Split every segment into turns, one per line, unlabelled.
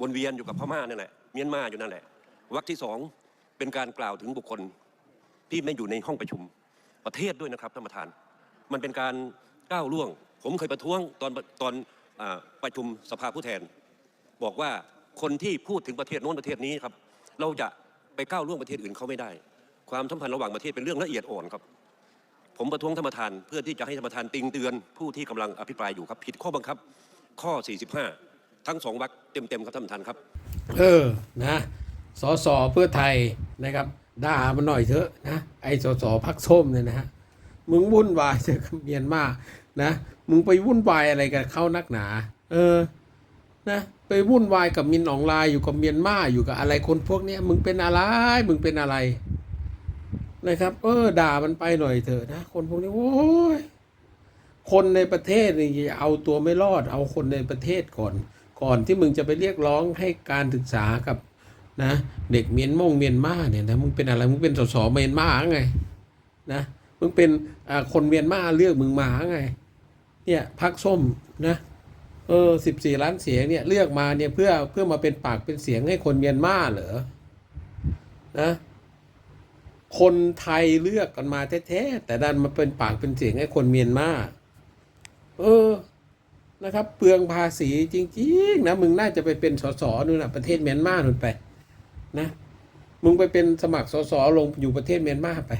วนเวียนอยู่กับพม่านั่นแหละเมียนมาอยู่นั่นแหละวรรคที่สองเป็นการกล่าวถึงบุคคลที่ไม่อยู่ในห้องประชุมประเทศด้วยนะครับท่านประธาน มันเป็นการก้าวล่วง ผมเคยประท้วงตอนตอนอประชุมสภาผู้แทน บอกว่าคนที่พูดถึงประเทศโน้นประเทศนี้ครับ เราจะไปก้าวล่วงประเทศอื่นเขาไม่ได้ ความสัมพันธ์ระหว่างประเทศเป็นเรื่องละเอียดอ่อนครับ ผมประท้วงท่านประธานเพื่อที่จะให้ท่านประธานติงเตือนผู้ที่กำลังอภิปรายอยู่ครับ ผิดข้อบังคับข้อ 45 ทั้งสองวรรคเต็มๆครับท่านประธานครับ
เออนะสสเพื่อไทยนะครับด่ามันหน่อยเถอะนะไอ้สสพักส้มเนี่ยนะฮะมึงวุ่นวายเจอกับเมียนมานะมึงไปวุ่นวายอะไรกับเขานักหนา เออนะไปวุ่นวายกับมินอองไลน์อยู่กับเมียนมาอยู่กับอะไรคนพวกเนี้ยมึงเป็นอะไรมึงเป็นอะไรนะครับเออด่ามันไปหน่อยเถอะนะคนพวกนี้โอ้ยคนในประเทศนี่ยเอาตัวไม่รอด เอาคนในประเทศก่อน ก่อนที่มึงจะไปเรียกร้องให้การศึกษากับนะเด็กเมียนมงเมียนมาเนี่ยนะมึงเป็นอะไรมึงเป็นสสเมียนมาไงนะมึงเป็นคนเมียนมาเลือกมึงมาไงเนี่ยพักส้มนะเออสิบสี่ล้านเสียงเนี่ยเลือกมาเนี่ยเพื่อเพื่อมาเป็นปากเป็นเสียงให้คนเมียนมาเหรอนะคนไทยเลือกกันมาแท้ๆแต่ดันมาเป็นปากเป็นเสียงให้คนเมียนมาเออ นะครับ เปลืองภาษีจริงๆนะมึงน่าจะไปเป็นสสนู่นนะประเทศเมียนมานู่นไปนะมึงไปเป็นสมัครสสลงอยู่ประเทศเมียนมาไป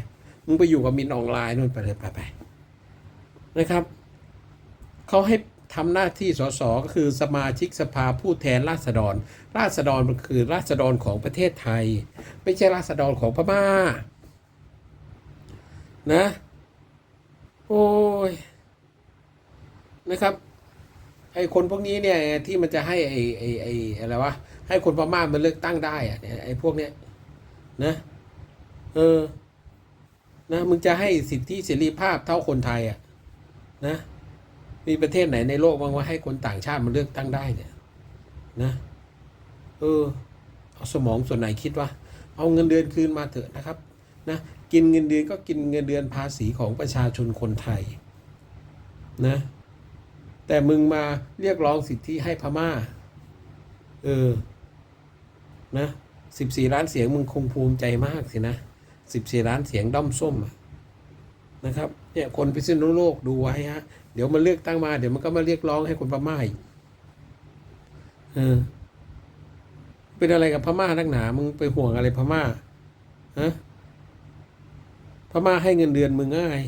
มึงไปอยู่กับมินออนไลน์นู่นไปเลยไปไปนะครับเขาให้ทำหน้าที่สสก็คือสมาชิกสภาผู้แทนราษฎร ราษฎรมันคือราษฎรของประเทศไทย ไม่ใช่ราษฎรของพม่านะ โอ้ยนะครับ ไอ้คนพวกนี้เนี่ยที่มันจะให้ไอ้ไอ้ไอ้อะไรวะให้คนพม่ามันเลือกตั้งได้อะเนี่ยไอ้พวกเนี้ยนะเออนะมึงจะให้สิทธิเสรีภาพเท่าคนไทยอะนะมีประเทศไหนในโลกบ้างว่าให้คนต่างชาติมันเลือกตั้งได้เนี่ยนะเออเอาสมองส่วนไหนคิดว่าเอาเงินเดือนคืนมาเถอะนะครับนะกินเงินเดือนก็กินเงินเดือนภาษีของประชาชนคนไทยนะ แต่มึงมาเรียกร้องสิทธิให้พม่า เออ นะสิบสี่ล้านเสียงมึงคงภูมิใจมากสินะสิบสี่ล้านเสียงด้อมส้มนะครับ เนี่ยคนพิษณุโลกดูไว้ฮะ เดี๋ยวมันเลือกตั้งมา เดี๋ยวมันก็มาเรียกร้องให้คนพม่าอีกเออ เป็นอะไรกับพม่านักหนา มึงไปห่วงอะไรพม่าฮะพม่าให้เงินเดือนมึงง่าย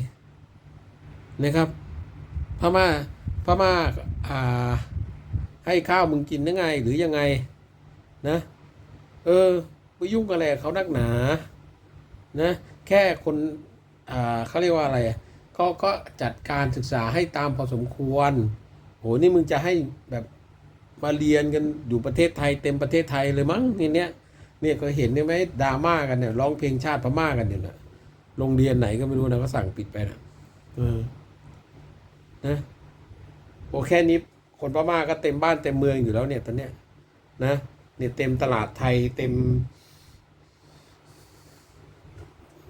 นะครับ พม่า พม่าอ่า ให้ข้าวมึงกินยังไง หรือยังไง นะ เออไปยุ่งกับอะไรเขานักหนา นะ แค่คนอ่าเขาเรียกว่าอะไรก็ก็จัดการศึกษาให้ตามพอสมควรโหนี่มึงจะให้แบบมาเรียนกันอยู่ประเทศไทยเต็มประเทศไทยเลยมั้งนี่เนี้ยเนี่ยก็เห็นเนี่ไหมดราม่ากันเนี่ยร้องเพลงชาติพม่ากันอยู่นะโรงเรียนไหนก็ไม่รู้นะก็สั่งปิดไปนะเออนะ โอ้แค่นี้คนพม่าก็เต็มบ้านเต็มเมืองอยู่แล้วเนี่ยตอนเนี้ยนะเนี่ยเต็มตลาดไทยเต็ม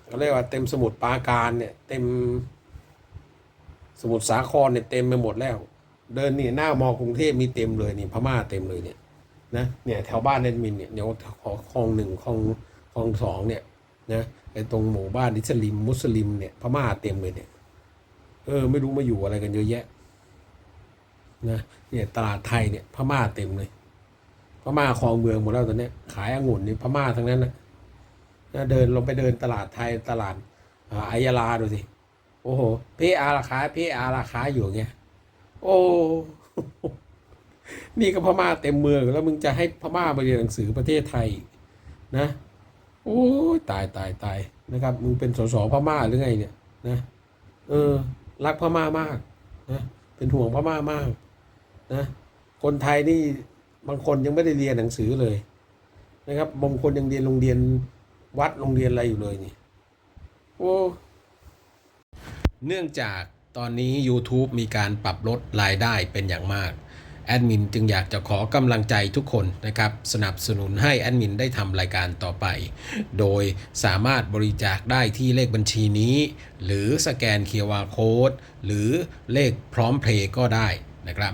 เขาเรียกว่าเต็มสมุทรปราการเนี่ยเต็มสมุทรสาครเนี่ยเต็มไปหมดแล้ว เดินนี่หน้ามอกรุงเทพมีเต็มเลยนี่พม่าเต็มเลยเนี่ยนะเนี่ยแถวบ้านเนนมินเนี่ยเดี๋ยวคลองหนึ่งคลองคลองสองเนี่ยนะไอ้ตรงหมู่บ้านนิสลิมมุสลิมเนี่ยพม่าเต็มเลยเนี่ยเออไม่รู้มาอยู่อะไรกันเยอะแยะ นะเนี่ยตลาดไทยเนี่ยพม่าเต็มเลยพม่าคลองเมืองหมดแล้วตอนนี้ขายองุ่นนี่พม่าทั้งนั้นนะนะเดินลงไปเดินตลาดไทยตลาดอายาลาดูสิโอ้โหเพอาราคาเพอาราคาอยู่เงี้ยโอ้นี่ก็พม่าเต็มเมืองแล้วมึงจะให้พม่ามาเรียนหนังสือประเทศไทยนะโอ้ตายตายตายนะครับมึงเป็นสสพม่าหรือไงเนี่ยนะเออรักพม่ามากนะเป็นห่วงพม่ามาก นะคนไทยนี่บางคนยังไม่ได้เรียนหนังสือเลยนะครับบางคนยังเรียนโรงเรียนวัดโรงเรียนอะไรอยู่เลยนี่โอ้เนื่องจากตอนนี้ YouTube มีการปรับลดรายได้เป็นอย่างมาก แอดมินจึงอยากจะขอกำลังใจทุกคนนะครับ สนับสนุนให้แอดมินได้ทำรายการต่อไป โดยสามารถบริจาคได้ที่เลขบัญชีนี้ หรือสแกน QR Code หรือเลขพร้อมเพลย์ก็ได้นะครับ